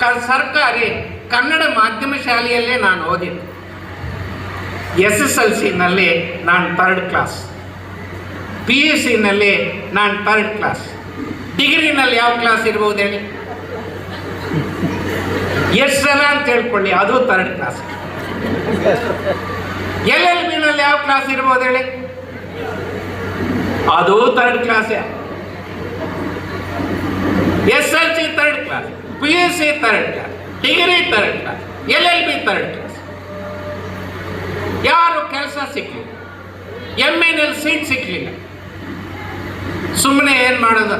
ಕ ಸರ್ಕಾರಿ ಕನ್ನಡ ಮಾಧ್ಯಮ ಶಾಲೆಯಲ್ಲೇ ನಾನು ಓದಿದ್ದು. ಎಸ್ ಎಸ್ ಎಲ್ ಸಿನಲ್ಲಿ ನಾನು ಥರ್ಡ್ ಕ್ಲಾಸ್ ಪಿ ಯು ಸಿನಲ್ಲಿ ನಾನು ಥರ್ಡ್ ಕ್ಲಾಸ್ ಡಿಗ್ರಿನಲ್ಲಿ ಯಾವ ಕ್ಲಾಸ್ ಇರ್ಬೋದು ಹೇಳಿ? ಎಷ್ಟು ಜನ ಅಂತ ಹೇಳ್ಕೊಳ್ಳಿ, ಅದು ಥರ್ಡ್ ಕ್ಲಾಸ್ ಎಲ್ ಎಲ್ ಬಿನಲ್ಲಿ ಯಾವ ಕ್ಲಾಸ್ ಇರ್ಬೋದು ಹೇಳಿ? ಅದು third class S L C P U C third class degree third class L L B third class ಯಾರು ಕೆಲಸ ಸಿಕ್ಕಲಿಲ್ಲ ಎಂ ಎನಲ್ಲಿ ಸೀಟ್ ಸಿಕ್ಕಲಿಲ್ಲ ಸುಮ್ಮನೆ ಏನು ಮಾಡೋದು?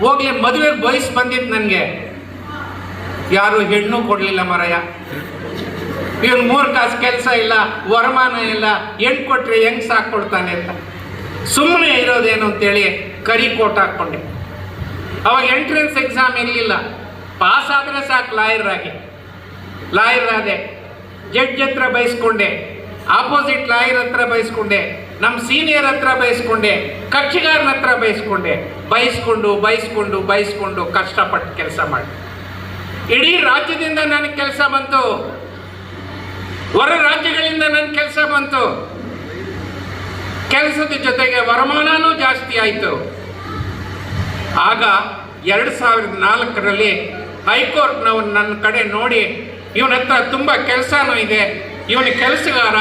ಹೋಗ್ಲಿ ಮದುವೆಗೆ ಬಯಸ್ ಬಂದಿತ್ತು ನನಗೆ. ಯಾರು ಹೆಣ್ಣು ಕೊಡಲಿಲ್ಲ ಮರಯ್ಯ ಇವನು ಮೂರು ಕಾಸು ಕೆಲಸ ಇಲ್ಲ, ವರಮಾನ ಇಲ್ಲ ಹೆಣ್ಣು ಕೊಟ್ಟರೆ ಹೆಂಗೆ ಸಾಕೊಡ್ತಾನೆ ಅಂತ. ಸುಮ್ಮನೆ ಇರೋದೇನು ಅಂತೇಳಿ ಕರಿ ಕೋಟ್ ಹಾಕ್ಕೊಂಡೆ. ಅವಾಗ ಎಂಟ್ರೆನ್ಸ್ ಎಕ್ಸಾಮ್ ಇರಲಿಲ್ಲ. ಪಾಸ್ ಆದರೆ ಸಾಕು ಲಾಯರ್ ಆಗಿ. ಲಾಯರ್ ಆದೆ. ಜಡ್ಜ್ ಹತ್ರ ಬಯಸ್ಕೊಂಡೆ ಆಪೋಸಿಟ್ ಲಾಯರ್ ಹತ್ರ ಬಯಸ್ಕೊಂಡೆ ನಮ್ಮ ಸೀನಿಯರ್ ಹತ್ರ ಬಯಸ್ಕೊಂಡೆ ಕಕ್ಷಿಗಾರನ ಹತ್ರ ಬಯಸ್ಕೊಂಡೆ ಬಯಸ್ಕೊಂಡು ಬಯಸ್ಕೊಂಡು ಬಯಸ್ಕೊಂಡು ಕಷ್ಟಪಟ್ಟು ಕೆಲಸ ಮಾಡಿ. ಇಡೀ ರಾಜ್ಯದಿಂದ ನನಗೆ ಕೆಲಸ ಬಂತು. ಹೊರ ರಾಜ್ಯಗಳಿಂದ ನನ್ನ ಕೆಲಸ ಬಂತು. ಕೆಲಸದ ಜೊತೆಗೆ ವರಮಾನನೂ ಜಾಸ್ತಿ ಆಯಿತು. ಆಗ ಎರಡು ಸಾವಿರದ ನಾಲ್ಕರಲ್ಲಿ ಹೈಕೋರ್ಟ್ನವ್ರು ನನ್ನ ಕಡೆ ನೋಡಿ ಇವನ ಹತ್ರ ತುಂಬ ಕೆಲಸನೂ ಇದೆ, ಇವನ ಕೆಲಸಗಾರ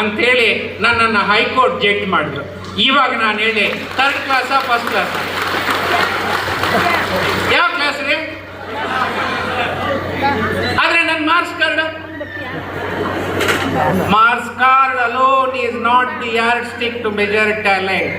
ಅಂಥೇಳಿ ನನ್ನನ್ನು ಹೈಕೋರ್ಟ್ ಜಡ್ಜ್ ಮಾಡಿದ್ರು. ಇವಾಗ ನಾನು ಹೇಳಿ ಥರ್ಡ್ ಕ್ಲಾಸ ಫಸ್ಟ್ ಕ್ಲಾಸ ಯಾವ ಕ್ಲಾಸ್ ರೀ? ಆದರೆ ನನ್ನ marks card marks card alone is not the yardstick to measure talent